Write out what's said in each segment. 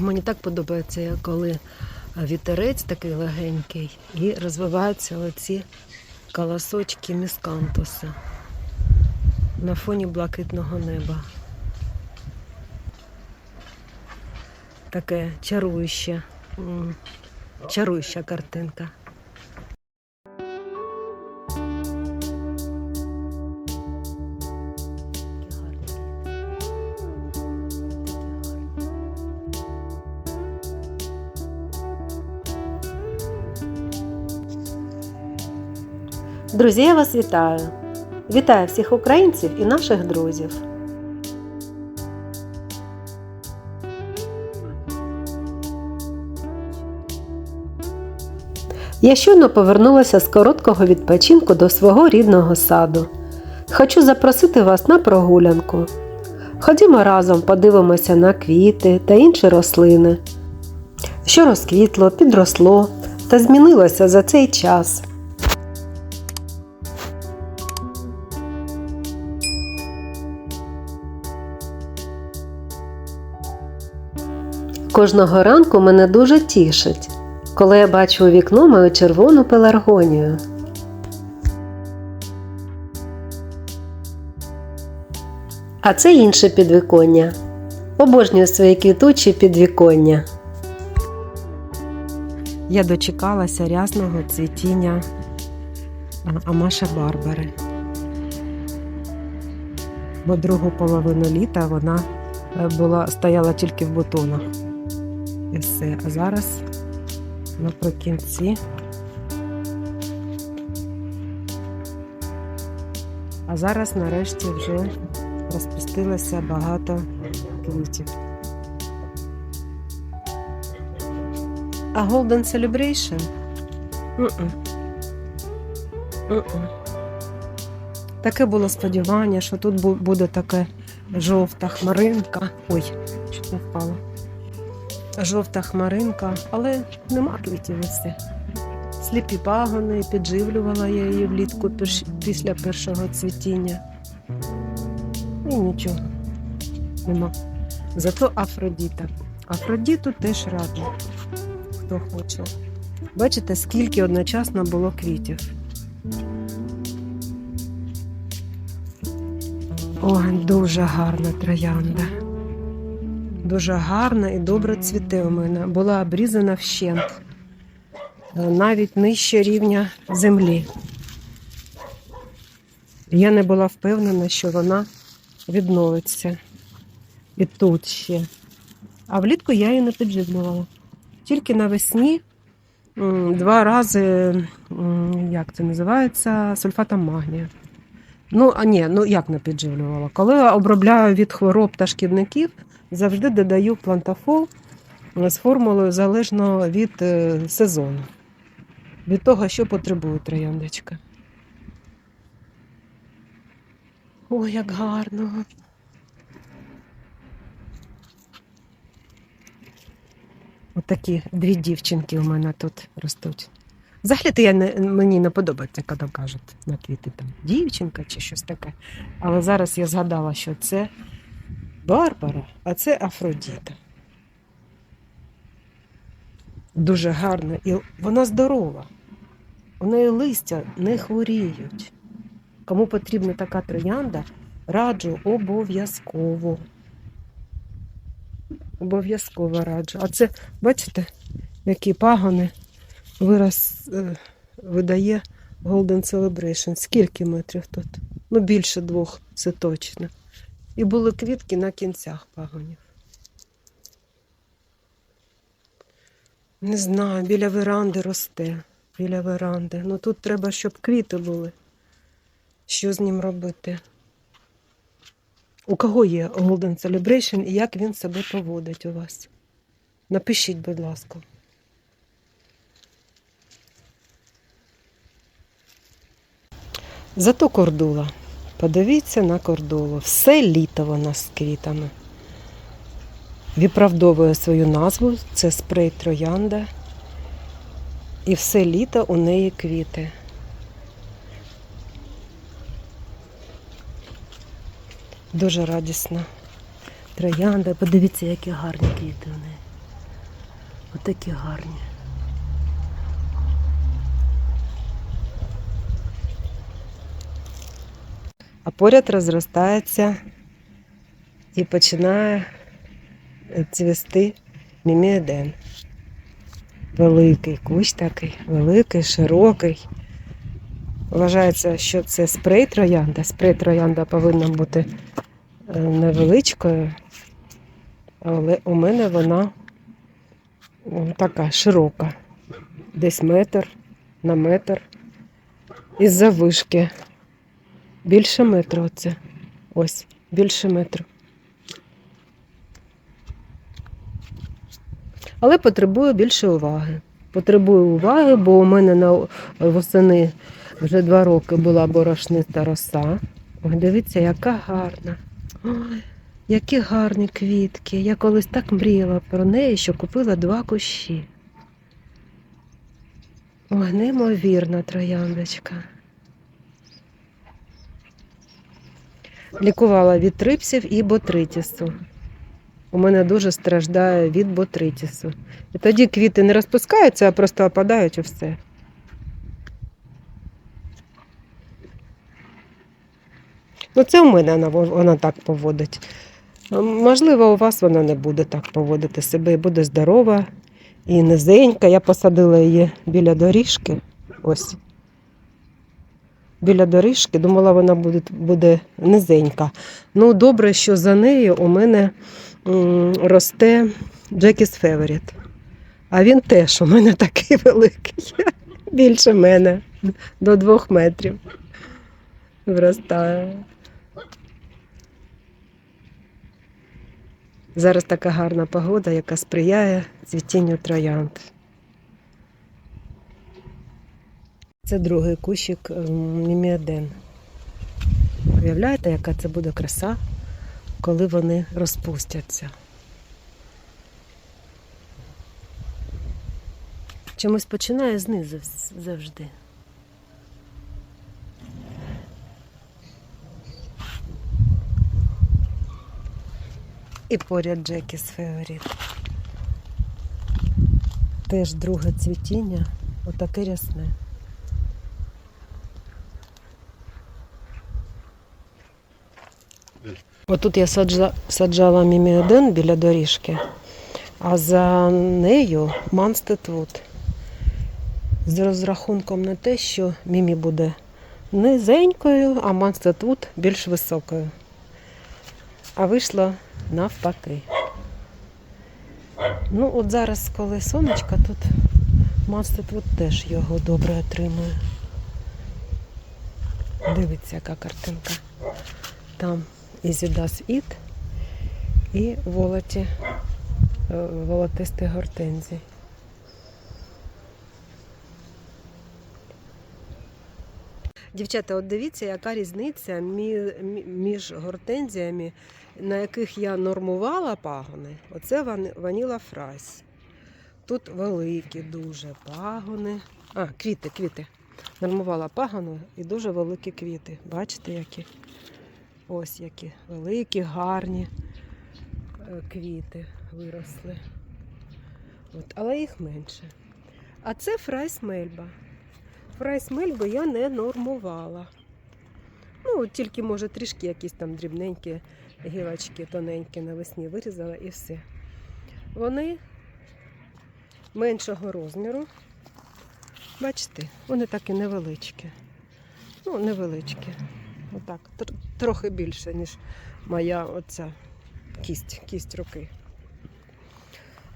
Мені так подобається, коли вітерець такий легенький і розвиваються оці колосочки міскантуса на фоні блакитного неба. Таке чарующе, чаруюча картинка. Друзі, я вас вітаю! Вітаю всіх українців і наших друзів. Я щойно повернулася з короткого відпочинку до свого рідного саду. Хочу запросити вас на прогулянку. Ходімо разом подивимося на квіти та інші рослини, що розквітло, підросло та змінилося за цей час. Кожного ранку мене дуже тішить, коли я бачу у вікно мою червону пеларгонію. А це інше підвіконня. Обожнюю свої квітучі підвіконня. Я дочекалася рясного цвітіння Амаша Барбари. Бо другу половину літа вона е, була, стояла тільки в бутонах. І все. А зараз наприкінці. А зараз нарешті вже розпустилося багато квітів. А Golden Celebration? М-м. М-м. Таке було сподівання, що тут буде таке жовта хмаринка. Ой, чуть не впала. Жовта хмаринка, але нема квітів. Сліпі пагони, підживлювала я її влітку після першого цвітіння. І нічого нема. Зато Афродіта. Афродіту теж раду, хто хоче. Бачите, скільки одночасно було квітів. Ой, дуже гарна троянда. Дуже гарна і добре цвіте у мене. Була обрізана вщент, е, навіть нижче рівня землі. Я не була впевнена, що вона відновиться. І тут ще. А влітку я її не підживлювала. Тільки навесні два рази, як це називається, сульфатом магнія. Ну, а ні, ну як не підживлювала? Коли я обробляю від хвороб та шкідників, завжди додаю плантафол з формулою залежно від е, сезону, від того, що потребує трояндочка. Ой, як гарно. Отакі дві дівчинки у мене тут ростуть. Взагалі-то я не, мені не подобається, коли кажуть на квіти там дівчинка чи щось таке. Але зараз я згадала, що це Барбара, а це Афродіта. Дуже гарна і вона здорова. У неї листя не хворіють. Кому потрібна така троянда, раджу обов'язково. Обов'язково раджу. А це, бачите, які пагони вираз е, видає Golden Celebration. Скільки метрів тут? Ну, більше двох, це точно. І були квітки на кінцях пагонів. Не знаю, біля веранди росте. Біля веранди. Ну тут треба, щоб квіти були. Що з ним робити? У кого є Golden Celebration і як він себе поводить у вас? Напишіть, будь ласка. Зато кордула. Подивіться на кордулу. Все літо вона з квітами. Виправдовує свою назву, це спрей троянда. І все літо у неї квіти. Дуже радісна троянда. Подивіться, які гарні квіти у неї. Отакі гарні. А поряд розростається і починає цвісти міміеден. Великий кущ такий, великий, широкий. Вважається, що це спрей троянда. Спрей троянда повинна бути е, невеличкою, але у мене вона така широка. Десь метр на метр. Із завишки. Більше метру оце. Ось, більше метру. Але потребує більше уваги. Потребує уваги, бо у мене на восени вже два роки була борошниста роса. Ой, дивіться, яка гарна. Ой, які гарні квітки. Я колись так мріяла про неї, що купила два кущі. Ой, неймовірна трояндочка. Лікувала від трипсів і ботритісу. У мене дуже страждає від ботритісу. І тоді квіти не розпускаються, а просто опадають і все. Ну, це у мене вона, вона так поводить. Можливо, у вас вона не буде так поводити себе і буде здорова і низенька. Я посадила її біля доріжки. Ось. Біля доріжки, думала, вона буде, буде низенька. Ну, добре, що за нею у мене росте Джекіс Феверіт. А він теж у мене такий великий, більше мене, до двох метрів виростає. Зараз така гарна погода, яка сприяє цвітінню троянд. Це другий кущик ем, міміаден. Уявляєте, яка це буде краса, коли вони розпустяться? Чомусь починає знизу завжди. І поряд Джекіс Феворіт. Теж друге цвітіння, отаке рясне. Отут я саджала, саджала міміоден біля доріжки, а за нею Манстетвуд. З розрахунком на те, що мімі буде низенькою, а Манстетвуд більш високою. А вийшло навпаки. Ну, от зараз, коли сонечко, тут Манстетвуд теж його добре отримує. Дивіться, яка картинка. Там Ізідас Іт і волоті, е, волотисті гортензії. Дівчата, от дивіться, яка різниця мі- мі- між гортензіями, на яких я нормувала пагони. Оце ваніла фрайс. Тут великі дуже пагони. А, квіти, квіти. Нормувала пагони і дуже великі квіти. Бачите, які? Ось які великі, гарні е, квіти виросли. От, але їх менше. А це фрайс мельба. Фрайс мельби я не нормувала. Ну, тільки, може, трішки якісь там дрібненькі гілочки тоненькі навесні вирізала і все. Вони меншого розміру. Бачите, вони такі невеличкі. Ну, невеличкі. Отак, тр- трохи більше, ніж моя оця кість, кість руки.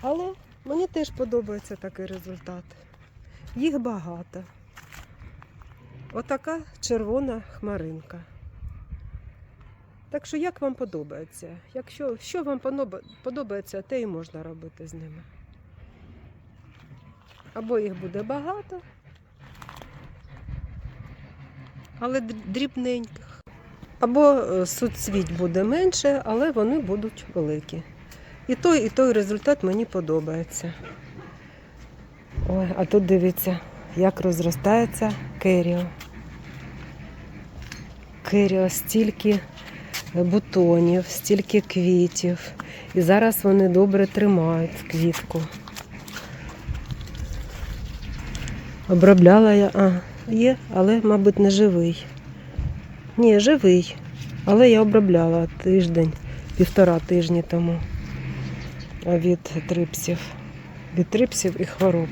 Але мені теж подобається такий результат. Їх багато. Отака червона хмаринка. Так що як вам подобається? Якщо що вам подобається, те і можна робити з ними. Або їх буде багато, але дрібненьких. Або е, суцвіть буде менше, але вони будуть великі. І той, і той результат мені подобається. Ой, а тут дивіться, як розростається керіо. Керіо стільки бутонів, стільки квітів. І зараз вони добре тримають квітку. Обробляла я. А, є, але, мабуть, не живий. Ні, живий. Але я обробляла тиждень, півтора тижні тому. Від трипсів. Від трипсів і хвороб.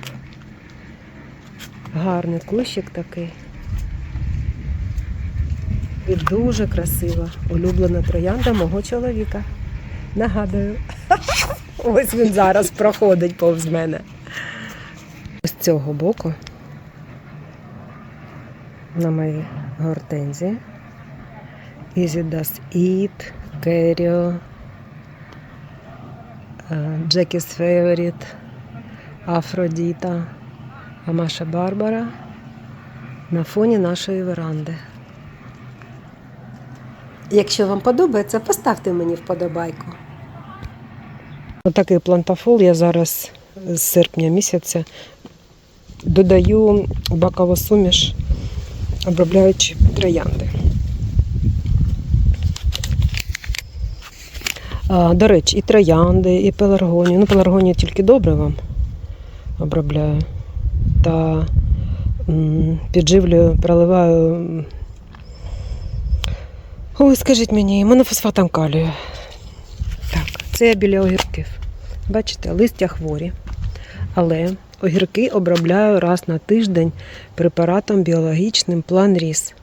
Гарний кущик такий. І дуже красива, улюблена троянда мого чоловіка. Нагадую. Ось він зараз проходить повз мене. З цього боку на моїй гортензії. Easy Does Eat, Керіо, Джекі's Favorite, Афродіта, Амаша Барбара на фоні нашої веранди. Якщо вам подобається, поставте мені вподобайку. Отакий плантафол я зараз з серпня місяця додаю бакову суміш, обробляючи троянди. До речі, і троянди, і пеларгонію. Ну, пеларгонію тільки добре вам обробляю. Та підживлюю, проливаю. Ой, скажіть мені, монофосфатом калію. Так, це біля огірків. Бачите, листя хворі. Але огірки обробляю раз на тиждень препаратом біологічним план ріс.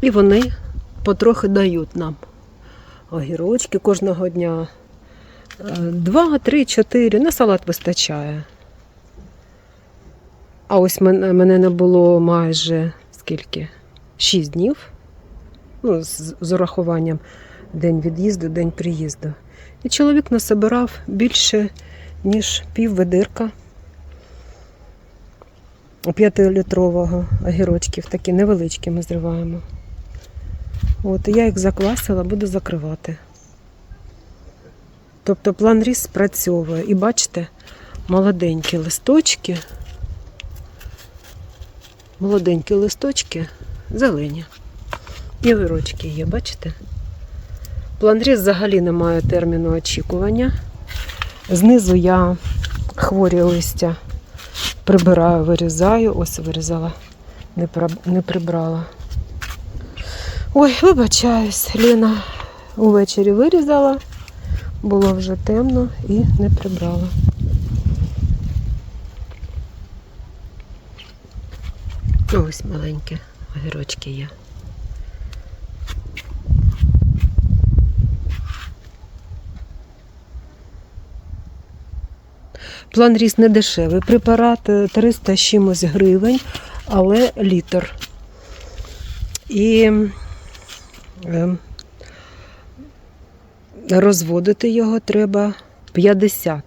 І вони потрохи дають нам огірочки кожного дня. Е, Два, три, чотири. На салат вистачає. А ось мене не було майже скільки? Шість днів. Ну, з, з урахуванням день від'їзду, день приїзду. І чоловік насобирав більше, ніж пів ведирка п'ятилітрового огірочків, такі невеличкі ми зриваємо. От, я їх заквасила, буду закривати. Тобто план ріс спрацьовує. І бачите, молоденькі листочки, молоденькі листочки, зелені. І вирочки є, бачите? План взагалі не має терміну очікування. Знизу я хворі листя прибираю, вирізаю. Ось вирізала, не прибрала. Ой, вибачаюсь, Ліна увечері вирізала, було вже темно і не прибрала. Ось маленькі огірочки є. План ріс не дешевий. Препарат е, 300 з чимось гривень, але літр. І е, розводити його треба 50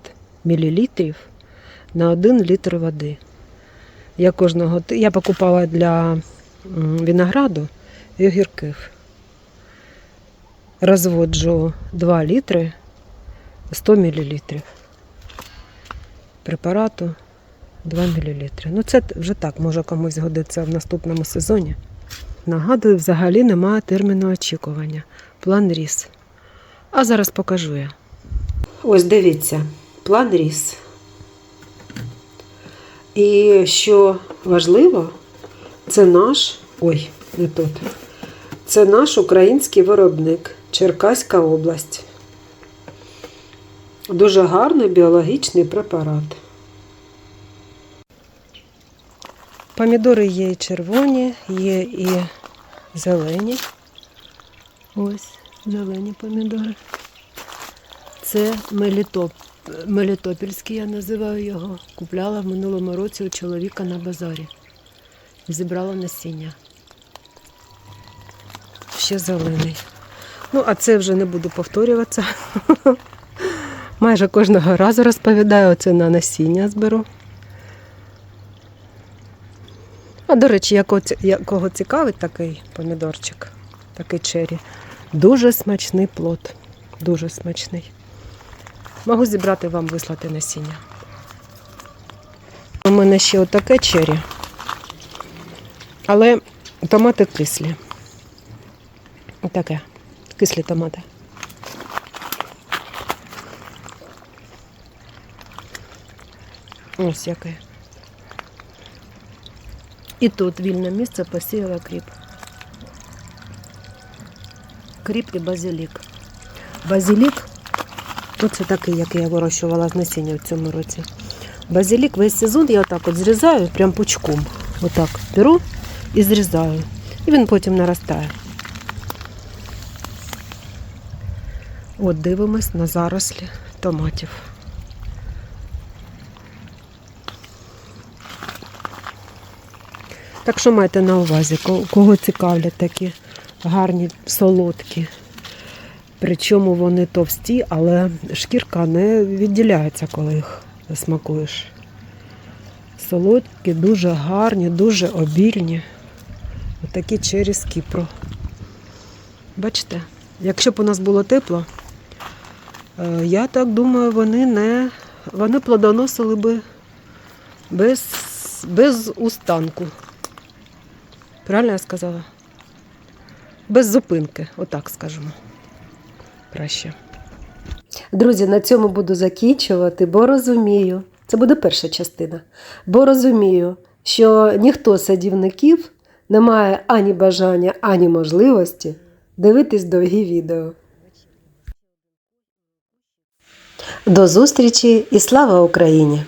мл на 1 літр води. Я кожного я покупала для винограду і огірків. Розводжу 2 літри 100 мл. Препарату 2 мл. Ну, це вже так, може комусь згодиться в наступному сезоні. Нагадую, взагалі немає терміну очікування. План ріс. А зараз покажу я. Ось дивіться, план ріс. І що важливо, це наш. Ой, не тут. Це наш український виробник Черкаська область. Дуже гарний біологічний препарат. Помідори є і червоні, є і зелені. Ось зелені помідори. Це мелітоп. Мелітопільський, я називаю його. Купляла в минулому році у чоловіка на базарі. Зібрала насіння. Ще зелений. Ну, а це вже не буду повторюватися. Майже кожного разу розповідаю, оце на насіння зберу. А до речі, яко- якого цікавить такий помідорчик, такий чері. Дуже смачний плод. Дуже смачний. Можу зібрати вам вислати насіння. У мене ще отаке чері. Але томати кислі. Отаке. Кислі томати. Ось яке. І тут вільне місце посіяла кріп. Кріп і базилік. Базилік, оце такий, який я вирощувала з насіння в цьому році. Базилік весь сезон я отак от зрізаю, прям пучком. Отак беру і зрізаю. І він потім наростає. От дивимось на зарослі томатів. Так що майте на увазі, кого цікавлять такі гарні солодкі. Причому вони товсті, але шкірка не відділяється, коли їх смакуєш. Солодкі, дуже гарні, дуже обільні. Отакі через Кіпру. Бачите, якщо б у нас було тепло, е, я так думаю, вони не вони плодоносили би без, без устанку. Правильно я сказала? Без зупинки, отак скажемо. Краще. Друзі, на цьому буду закінчувати, бо розумію, це буде перша частина, бо розумію, що ніхто з садівників не має ані бажання, ані можливості дивитись довгі відео. До зустрічі і слава Україні!